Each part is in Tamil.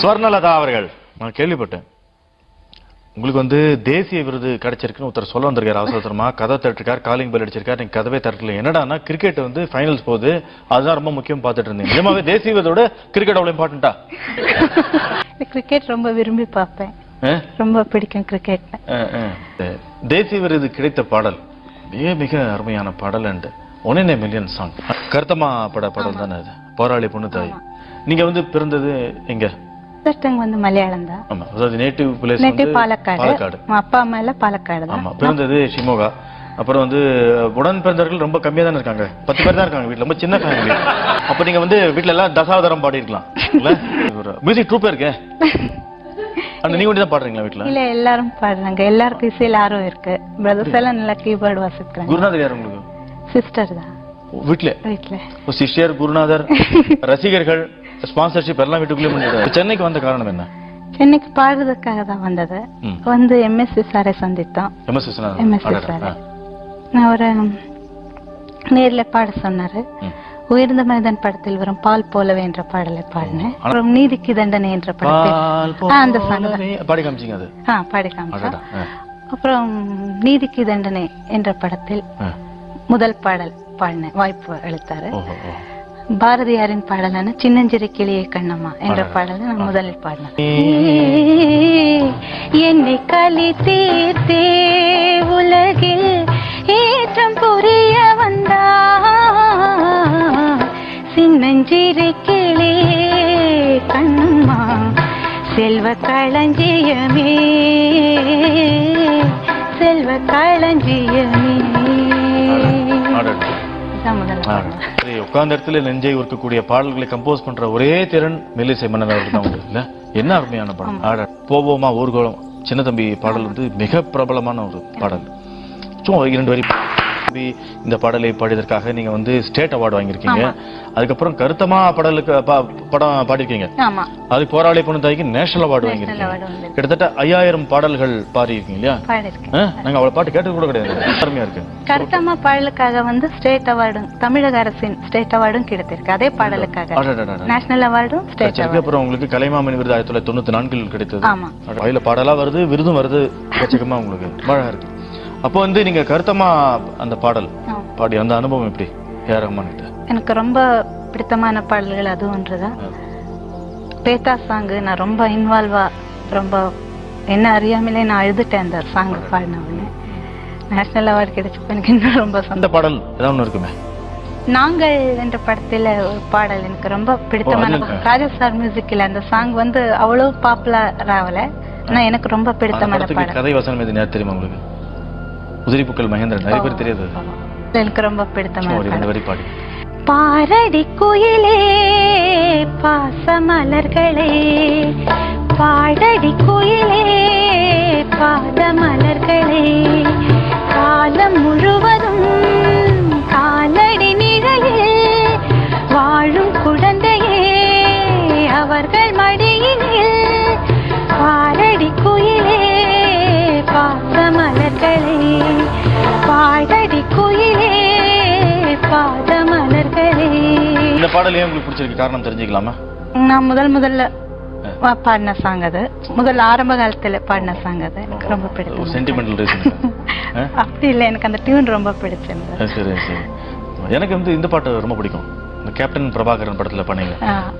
ஸ்வர்ணலதா அவர்கள். நான் கேள்விப்பட்டேன். உங்களுக்கு வந்து தேசிய விருது கிடைச்சிருக்குன்னு ஒருத்தர் சொல்ல வந்திருக்காரு அவசர அவசரமா கதை தட்டிருக்கார் காலிங் பெல் அடிச்சிருக்காரு நீங்க கதவே தட்டல என்னடான்னா கிரிக்கெட் வந்து ஃபைனல்ஸ் போகுது அதுதான் ரொம்ப முக்கியம் பார்த்துட்டு இருந்தீங்க. நிஜமாவே தேசிய விருதோட கிரிக்கெட் அவ்வளவு இம்பார்ட்டண்டா கிரிக்கெட் ரொம்ப விரும்பி பார்ப்பேன். ரொம்ப பிடிக்கும் கிரிக்கெட் தேசிய விருது கிடைத்த பாடல் மிக மிக அருமையான பாடல் அண்ட் ஒன்னே மில்லியன் சாங் கருத்தமா பட பாடல் தானே அது? போராளி பொண்ணு தாய். நீங்க வந்து பிறந்தது எங்க? ஃபர்ஸ்ட் வந்து மலையாளம் தான். ஆமா அதாவது நேட்டிவ் பிளேஸ் வந்து பாலக்காடு. அப்பா அம்மா எல்லாம் பாலக்காடு தான். ஆமா பிறந்தது ஷிமோகா அப்புறம் வந்து உடன் பிறந்தவர்கள் ரொம்ப கம்மியா தானே இருக்காங்க. பத்து பேர் தான் இருக்காங்க வீட்ல ரொம்ப சின்ன ஃபேமிலி அப்ப நீங்க வந்து வீட்ல எல்லாம் தசாவதாரம் பாடி இருக்கலாம் மியூசிக் ட்ரூப்பே இருக்கே. அந்த நீங்க மட்டும் தான் பாடுறீங்களா வீட்ல? இல்ல எல்லாரும் பாடுறாங்க. எல்லாருக்கும் இசையில் ஆர்வம் இருக்கு. பிரதர்ஸ் எல்லாம் நல்லா கீபோர்டு வாசிக்கிறாங்க. குருநாதர் யார் உங்களுக்கு? சிஸ்டர் தான். வீட்ல? வீட்டுல சிஷ்யர் குருநாதர் ரசிகர்கள். ஸ்பான்சர்ஷிப் எல்லாம் வீட்டுக்குள்ளே பண்ணிடுறாரு சென்னைக்கு வந்த காரணம் என்ன? சென்னைக்கு பாடுறதுக்காக தான் வந்தது. வந்து எம்எஸ்சி சாரை சந்தித்தோம். எம்எஸ் எம்எஸ்சி சார் நான் ஒரு நேர்ல பாட சொன்னாரு. உயர்ந்த மனிதன் படத்தில் வரும் பால் போலவே என்ற பாடலை பாடினேன். அப்புறம் நீதிக்கு தண்டனை என்ற படத்தில். அந்த. பாடி காமிச்சிங்க அது. ஆ பாடி ஆ, அப்புறம் நீதிக்கு தண்டனை என்ற படத்தில். முதல் பாடல் பாடினேன். வாய்ப்பு அளித்தாரு. பாரதியாரின் பாடலான சின்னஞ்சிறு கிளியே கண்ணம்மா என்ற பாடலை நான் முதலில் பாடினேன். என்னை களி தீர்த்தே உலகில் ஏற்றம் புரிய வந்தா. சின்னஞ்சிறு கிளியே கண்ணம்மா செல்வ களஞ்சியமே. செல்வ களஞ்சியமே. முதல் உட்கார்ந்த இடத்துல நெஞ்சை உருக்கக்கூடிய பாடல்களை கம்போஸ் பண்ற ஒரே திறன் மெல்லிசை மன்னன் அவருக்கு தான் இல்ல? என்ன அருமையான பாடல். ஆட போவோமா ஊர்கோலம் சின்ன தம்பி பாடல் வந்து மிக பிரபலமான ஒரு பாடல். சும்மா இரண்டு வரி. தம்பி இந்த பாடலை பாடியதற்காக நீங்க வந்து ஸ்டேட் அவார்டு வாங்கியிருக்கீங்க. அதுக்கப்புறம் கருத்தமா பாடலுக்கு படம் பாடியிருக்கீங்க. அது போராளி பொண்ணு தாய்க்கு நேஷனல் அவார்டு வாங்கியிருக்கீங்க. கிட்டத்தட்ட ஐயாயிரம் பாடல்கள் பாடியிருக்கீங்க இல்லையா? நாங்க அவ்வளவு பாட்டு கேட்டது கூட கிடையாது. அருமையா இருக்கு. கருத்தம்மா பாடலுக்காக வந்து ஸ்டேட் அவார்டும் தமிழக அரசின் ஸ்டேட் அவார்டும் கிடைத்திருக்கு. அதே பாடலுக்காக. நேஷனல் அவார்டும் ஸ்டேட் அப்புறம் உங்களுக்கு கலைமாமணி விருது ஆயிரத்தி தொள்ளாயிரத்தி தொண்ணூத்தி நான்கில் கிடைத்தது. வயல பாடலா வருது விருதும் வருது. உங்களுக்கு. அழகா இருக்கு. அப்போ வந்து நீங்க கருத்தமா அந்த பாடல். பாடி அந்த அனுபவம் எப்படி? ரஹ்மான் கிட்ட எனக்கு ரொம்ப பிடித்தமான பாடல்கள் அது ஒன்றுதான். பேத்தா சாங்கு நான் ரொம்ப இன்வால்வா ரொம்ப என்ன அறியாமலே நான் அழுதுட்டேன் அந்த சாங் பாடின உடனே. நேஷனல் அவார்டு கிடைச்சப்ப எனக்கு இன்னும் ரொம்ப அந்த சந்தோஷம் பாடல் ஏதாவது ஒண்ணு இருக்குமே? நாங்கள் என்ற படத்துல ஒரு பாடல் எனக்கு ரொம்ப பிடித்தமான ராஜா சார் மியூசிக்கில் அந்த சாங் வந்து அவ்வளவு பாப்புலர் ஆகல. ஆனா எனக்கு ரொம்ப பிடித்தமான பாடல். கதை வசனம் எது தெரியுமா உங்களுக்கு? உதிரிப்புக்கள் மகேந்திரன். நிறைய பேர் தெரியாது. எனக்கு ரொம்ப பிடித்தமான ஒரு ரெண்டு பாடல் வரி பாடி பாரடி குயிலே பாசமலர்களே. பாடடி குயிலே பாதமலர்களே. காலம் முழுவதும் பாடல் ஏன் உங்களுக்கு பிடிச்சிருக்கு. காரணம் தெரிஞ்சுக்கலாமா? நான் முதல் முதல்ல பாடின சாங் அது. முதல் ஆரம்ப காலத்துல பாடின சாங் அது. எனக்கு ரொம்ப பிடிக்கும் சென்டிமெண்டல் ரீசன் அப்படி இல்லை எனக்கு அந்த டியூன் ரொம்ப பிடிச்சிருந்தது. சரி சரி. எனக்கு வந்து இந்த பாட்டு ரொம்ப பிடிக்கும். கேப்டன் பிரபாகரன் படத்துல பண்ணீங்க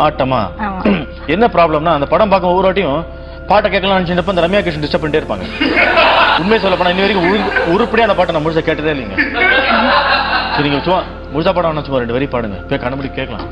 ஆட்டமா. என்ன ப்ராப்ளம்னா அந்த படம் பார்க்க ஒவ்வொரு வாட்டியும் பாட்டை கேட்கலாம் நினைச்சிட்டப்ப அந்த ரம்யா கிருஷ்ணன் டிஸ்டர்ப் பண்ணிட்டே இருப்பாங்க. உண்மையை சொல்ல போனா இன்ன வரைக்கும் உரு- உருப்படியா அந்த பாட்டை நான் முழுசா கேட்டதே இல்லைங்க. சரி நீங்க சும்மா முழுசா பாடம் வேணா சும்மா ரெண்டு வரி பாடுங்க. போய் கண்டுபிடி கேட்கலாம்.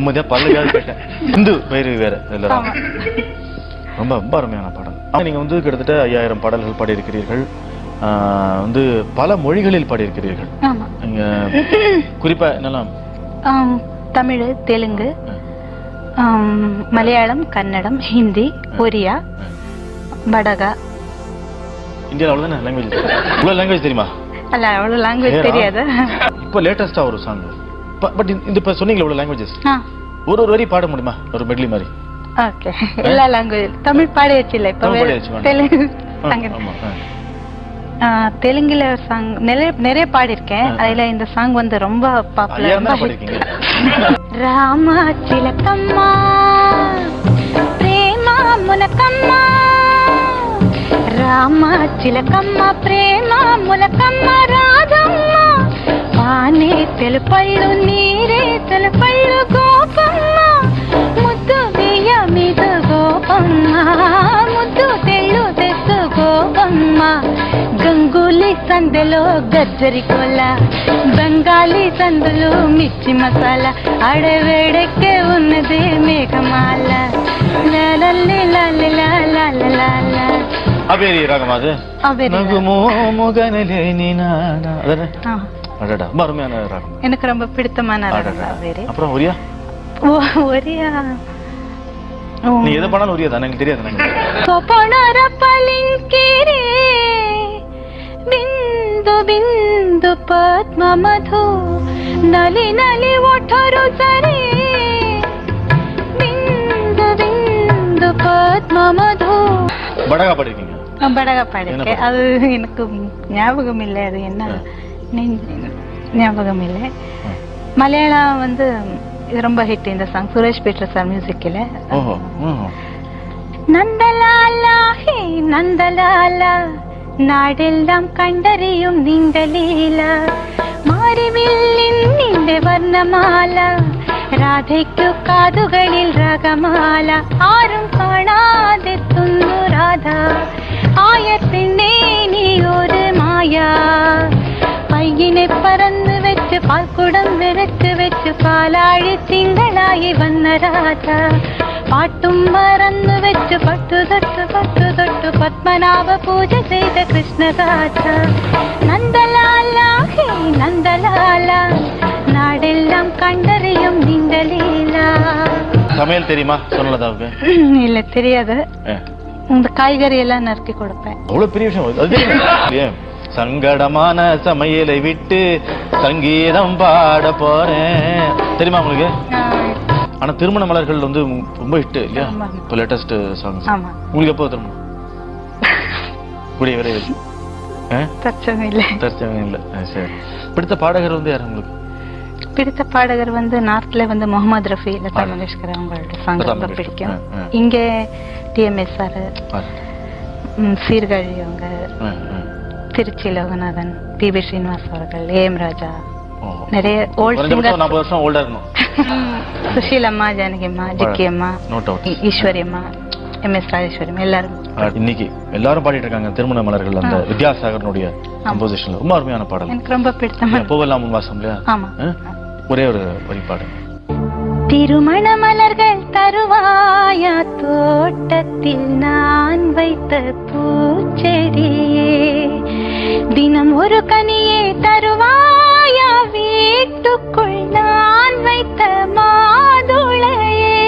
இப்பதான் முதல் முறையா நிம்மதியா பல்லையாவது கேட்டேன். இந்து பைரவி வேற ஆமா. ரொம்ப ரொம்ப அருமையான பாடல். நீங்க வந்து கிட்டத்தட்ட ஐயாயிரம் பாடல்கள் பாடியிருக்கிறீர்கள். வந்து பல மொழிகளில் பாடியிருக்கிறீர்கள். ஆமா. நீங்க குறிப்பா என்னெல்லாம்? தமிழ் தெலுங்கு மலையாளம் கன்னடம் ஹிந்தி ஒரியா படகா இந்தியாவில் அவ்வளவுதானே லாங்குவேஜ் இவ்வளவு லாங்குவேஜ் தெரியுமா? அல்ல அவ்வளவு லாங்குவேஜ்? தெரியாது. இப்போ லேட்டஸ்டா ஒரு சாங் பட் இந்த இப்போ சொன்னீங்களே இவ்வளோ ஒரு ஒரு வரி பாட முடியுமா? ஒரு மெட்லி மாதிரி. ஓகே எல்லா லாங்குவேஜ் தமிழ் பாடியாச்சு இல்லை இப்போ தெலுங்கு தெலுங்குல சாங் நிறைய நிறைய பாடியிருக்கேன். அதுல இந்த சாங் வந்து ரொம்ப பாப்புலர் ராமா சிலக்கம்மா பிரேமா முனக்கம்மா. ராமா சிலக்கம்மா பிரேமா முலக்கம்மா ராதா నానే తెలపళ్ళు నీరే తెలపళ్ళు గోపమ్మ ముద్దు బియ్య మీద గోపమ్మ ముద్దు తెల్లు తెస్సు గోపమ్మ గంగూలీ సందులో గజ్జరి కొల బెంగాలీ సందులో మిర్చి మసాలా. అడవేడెక్కే ఉన్నది మేఘమాల. లాలల్లి లాలి లాల అవేరి రాగమాదు అవేరి నాగు మోగనలేని அடடா. ரொம்ப அருமையான ராகம் எனக்கு ரொம்ப பிடித்தமான ராகம் அப்புறம் ஒரியா ஒரியா நீ எதை பண்ணாலும் ஒரியா தான் எனக்கு தெரியாது எனக்கு బిందు బిందు పద్మ మధు నలి నలి ఒఠరు సరే బిందు బిందు పద్మ మధు படகா பாடிருக்கீங்க. படகா பாடிருக்கேன். அது எனக்கு ஞாபகம் இல்லை அது என்ன? ஞாபகம் இல்லை மலையாளம் வந்து இது ரொம்ப ஹிட் இந்த சாங் சுரேஷ் பீட்டர் சார் மியூசிக்கில் ஓஹோ ம். നന്ദലാല ഹേ നന്ദലാല നാടെല്ലാം കണ്ടറിയും നിന്റെ ലീല മാറിവില്ലിൻ നിന്റെ വർണ്ണമാല രാധയ്ക്കു കാതുകളിൽ രാഗമാല ആരും കാണാതെത്തുന്നു രാധ ആയത്തിൻ്റെ നീ ഒരു മായ கையினை பறந்து வச்சு பால்குடம் விளக்கு வச்சு பாலாழி திங்களாகி வந்த ராஜா. பாட்டும் மறந்து வச்சு பட்டு தொட்டு பட்டு தொட்டு பத்மநாப பூஜை செய்த கிருஷ்ணராஜா நந்தலாலா ஹே நந்தலாலா நாடெல்லாம் கண்டறியும் நிந்தலீலா சமையல் தெரியுமா? சொல்லதாவுக்கு இல்ல தெரியாது. இந்த காய்கறி எல்லாம் நறுக்கி கொடுப்பேன். அவ்வளவு பெரிய விஷயம். சங்கடமான சமையலை விட்டு சங்கீதம் பாட போறேன். தெரியுமா உங்களுக்கு? ஆனா திருமண மலர்கள் வந்து ரொம்ப ஹிட் இல்லையா. இப்போ லேட்டஸ்ட் சாங்ஸ் உங்களுக்கு எப்போ திருமணம்? கூடிய விரைவில்? பிரச்சனை இல்லை. தற்சமயம் இல்ல. சரி. பிடித்த பாடகர் வந்து யார் உங்களுக்கு? பிடித்த பாடகர் வந்து நார்த்ல வந்து முகமது ரஃபி லதா. மங்கேஷ்கர் அவங்களோட சாங் ரொம்ப பிடிக்கும். இங்க டிஎம்எஸ் சார் சீர்காழி அவங்க. திருச்சி லோகநாதன் பி. வி. ஸ்ரீனிவாஸ் அவர்கள் ஏஎம் ராஜா. நிறைய ஓல்ட் சிங்கர் நாற்பது வருஷம் ஓல்டா இருக்கணும். சுஷீல் அம்மா ஜானகி அம்மா ஜிக்கி அம்மா ஈஸ்வரி அம்மா எம். எஸ். ராஜேஸ்வரி எல்லாரும். இன்னைக்கு எல்லாரும் பாடிட்டு இருக்காங்க. திருமண மலர்கள் அந்த வித்யாசாகரனுடைய கம்போசிஷன்ல ரொம்ப அருமையான பாடல். எனக்கு ரொம்ப பிடித்தமான பூவெல்லாம் உன் வாசம் இல்லையா? ஒரே ஒரு வரி பாடுங்க திருமண மலர்கள் தருவாயா? தோட்டத்தில் நான் வைத்த பூச்செடியே தினம் ஒரு கனியே தருவாயா? வீட்டுக்குள் நான் வைத்த மாதுளையே.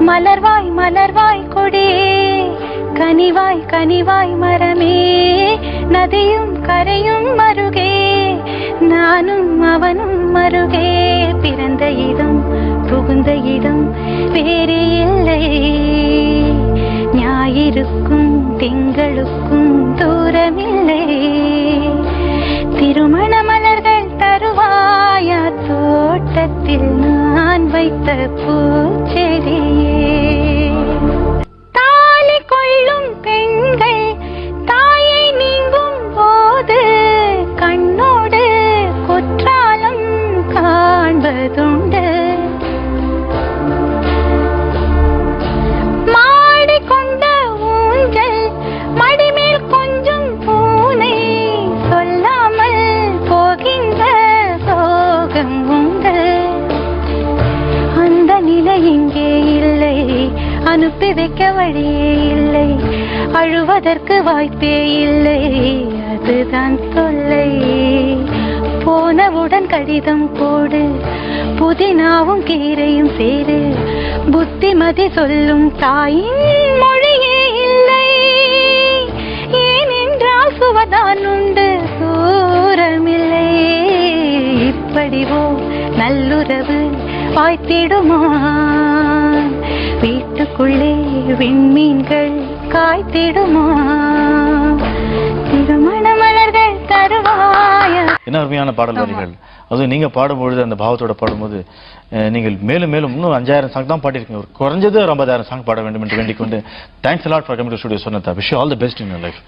மலர்வாய் மலர்வாய் கொடியே கனிவாய் கனிவாய் மரமே. நதியும் கரையும் மருகே நானும் அவனும் மருகே பிறந்த இடம் புகுந்த இடம் வேறு இல்லை. ஞாயிருக்கும் திங்களுக்கும் தூரமில்லை. திருமண மலர்கள் தருவாயா தோட்டத்தில் நான் வைத்த பூ. அதற்கு வாய்ப்பே இல்லை. அதுதான் தொல்லை போனவுடன் கடிதம் போடு. புதினாவும் கீரையும் சேரு. புத்திமதி சொல்லும் தாயின் மொழியே இல்லை. ஏனென்றால் சுவதான் உண்டு சூரமில்லை இப்படிவோ நல்லுறவு வாய்த்திடுமா? வீட்டுக்குள்ளே விண்மீன்கள் காய்த்திடுமா? திருமண மலர்கள் தருவாயா. என்ன அருமையான பாடல் வரிகள். அதுவும் நீங்க பாடும்பொழுது அந்த பாவத்தோட பாடும்போது நீங்கள் மேலும் மேலும் இன்னும் அஞ்சாயிரம் சாங் தான் பாடிருக்கீங்க ஒரு குறைஞ்சது ஒரு ஐம்பதாயிரம் சாங் பாட வேண்டும் என்று வேண்டிக் கொண்டு thanks lot for coming to studio சொன்னதா wish all the best in life